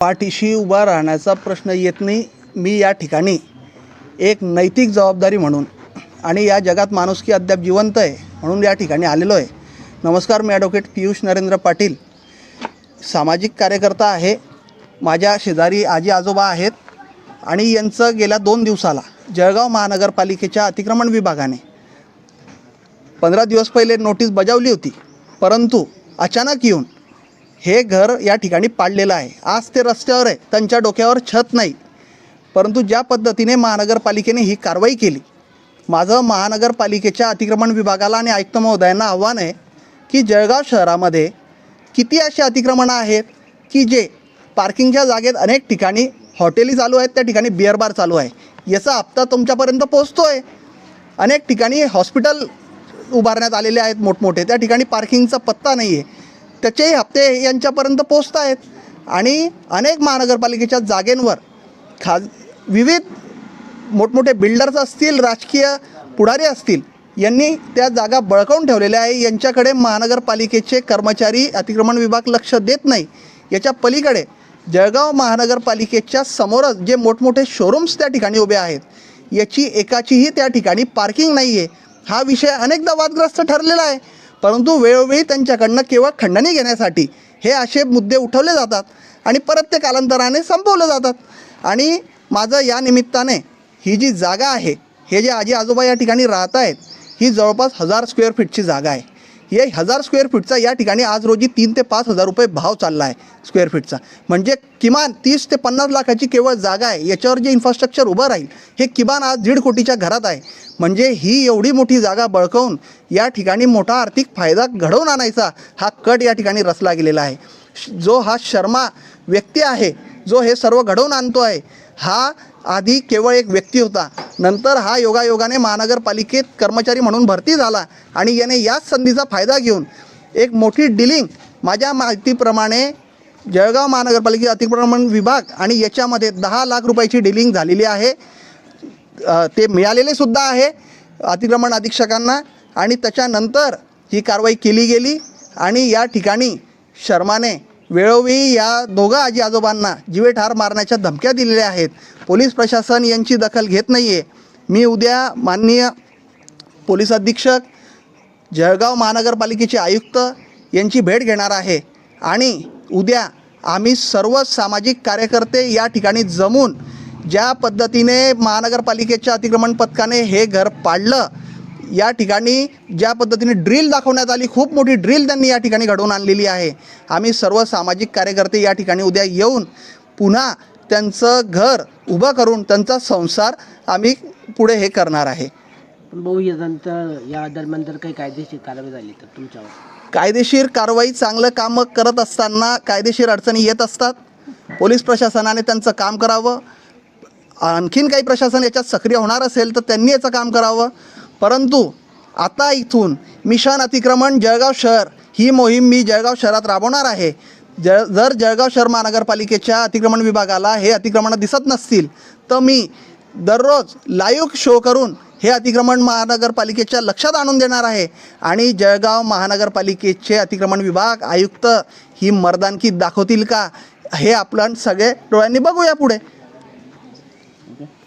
पाठीशी उभा राहण्याचा प्रश्न येत नाही. मी या ठिकाणी एक नैतिक जबाबदारी म्हणून आणि या जगात माणुसकी अद्याप जिवंत आहे म्हणून या ठिकाणी आलेलो आहे. नमस्कार मी ॲडव्होकेट पियुष नरेंद्र पाटील. सामाजिक कार्यकर्ता आहे. माझ्या शेजारी आजी आजोबा आहेत आणि यांचं गेल्या दोन दिवसाला जळगाव महानगरपालिकेच्या अतिक्रमण विभागाने पंधरा दिवस पहिले नोटीस बजावली होती. परंतु अचानक येऊन हे घर या ठिकाणी पाडलेलं आहे. आज ते रस्त्यावर आहे. त्यांच्या डोक्यावर छत नाही. परंतु ज्या पद्धतीने महानगरपालिकेने ही कारवाई केली माझं महानगरपालिकेच्या अतिक्रमण विभागाला आणि आयुक्त महोदयांना आव्हान आहे की जळगाव शहरामध्ये किती अशी अतिक्रमणं आहेत की जे पार्किंगच्या जागेत अनेक ठिकाणी हॉटेली चालू आहेत त्या ठिकाणी बिअर बार चालू आहे. याचा हप्ता तुमच्यापर्यंत पोचतो आहे अनेक ठिकाणी हॉस्पिटल उभारण्यात आलेले आहेत मोठमोठे. त्या ठिकाणी पार्किंगचा पत्ता नाही आहे त्याचेही हप्ते यांच्यापर्यंत पोचत आहेत आणि अनेक महानगरपालिकेच्या जागेंवर खाज विविध मोठमोठे बिल्डर्स असतील राजकीय पुढारी असतील यांनी त्या जागा बळकावून ठेवलेल्या आहे. यांच्याकडे महानगरपालिकेचे कर्मचारी अतिक्रमण विभाग लक्ष देत नाही. याच्या पलीकडे जळगाव महानगरपालिकेच्या समोरच जे मोठमोठे शोरूम्स त्या ठिकाणी उभे आहेत याची एकाचीही त्या ठिकाणी पार्किंग नाही आहे हा विषय अनेकदा वादग्रस्त ठरलेला आहे. परंतु वेळोवेळी त्यांच्याकडनं केवळ खंडणी घेण्यासाठी हे असे मुद्दे उठवले जातात आणि परत ते कालांतराने संपवले जातात. आणि माझं या निमित्ताने ही जी जागा आहे हे जे आजी आजोबा या ठिकाणी राहत आहेत ही जवळपास हजार स्क्वेअर फीटची जागा आहे. हे हजार स्क्वेअर फीटचा या ठिकाणी आज रोजी तीन ते पाच हजार रुपये भाव चालला आहे स्क्वेअर फीटचा म्हणजे किमान तीस ते पन्नास लाखाची केवळ जागा आहे. याच्यावर जे इन्फ्रास्ट्रक्चर उभं राहील हे किमान आज दीड कोटीच्या घरात आहे. म्हणजे ही एवढी मोठी जागा बळकवून या ठिकाणी मोठा आर्थिक फायदा घडवून आणायचा हा कट या ठिकाणी रचला गेलेला आहे. जो हा शर्मा व्यक्ती आहे जो हे सर्व घडवून आणतो आहे हा आधी केवळ एक व्यक्ती होता. नंतर हा योगायोगाने महानगरपालिकेत कर्मचारी म्हणून भरती झाला आणि याने याच संधीचा फायदा घेऊन एक मोठी डिलिंग माझ्या माहितीप्रमाणे जळगाव महानगरपालिके अतिक्रमण विभाग आणि याच्यामध्ये दहा लाख रुपयाची डिलिंग झालेली आहे. ते मिळालेले सुद्धा आहे अतिक्रमण अधीक्षकांना आणि त्याच्यानंतर ही कारवाई केली गेली आणि या ठिकाणी शर्माने वेळोवेळी या दोघं आजी आजोबांना जीवे ठार मारण्याच्या धमक्या दिलेल्या आहेत. पोलीस प्रशासन यांची दखल घेत नाही आहे मी उद्या माननीय पोलीस अधीक्षक जळगाव महानगरपालिकेचे आयुक्त यांची भेट घेणार आहे. आणि उद्या आम्ही सर्व सामाजिक कार्यकर्ते या ठिकाणी जमून ज्या पद्धतीने महानगरपालिकेच्या अतिक्रमण पथकाने हे घर पाडलं या ठिकाणी ज्या पद्धतीने ड्रिल दाखवण्यात आली खूप मोठी ड्रिल त्यांनी या ठिकाणी घडवून आणलेली आहे. आम्ही सर्व सामाजिक कार्यकर्ते या ठिकाणी उद्या येऊन पुन्हा त्यांचं घर उभं करून त्यांचा संसार आम्ही पुढे हे करणार आहे. या दरम्यान जर काही कायदेशीर कारवाई झाली तर तुमच्यावर? कायदेशीर कारवाई चांगलं कामं करत असताना कायदेशीर अडचणी येत असतात. पोलीस प्रशासनाने त्यांचं काम करावं. आणखीन काही प्रशासन याच्यात सक्रिय होणार असेल तर त्यांनी याचं काम करावं. परंतु आता इथून मिशन अतिक्रमण जळगाव शहर ही मोहीम मी जळगाव शहरात राबवणार आहे. जळ जर जळगाव शहर महानगरपालिकेच्या अतिक्रमण विभागाला हे अतिक्रमणं दिसत नसतील तर मी दररोज लाईव्ह शो करून हे अतिक्रमण महानगरपालिकेच्या लक्षात आणून देणार आहे. आणि जळगाव महानगरपालिकेचे अतिक्रमण विभाग आयुक्त ही मर्दानकी दाखवतील का हे आपण सगळे डोळ्यांनी बघूया पुढे.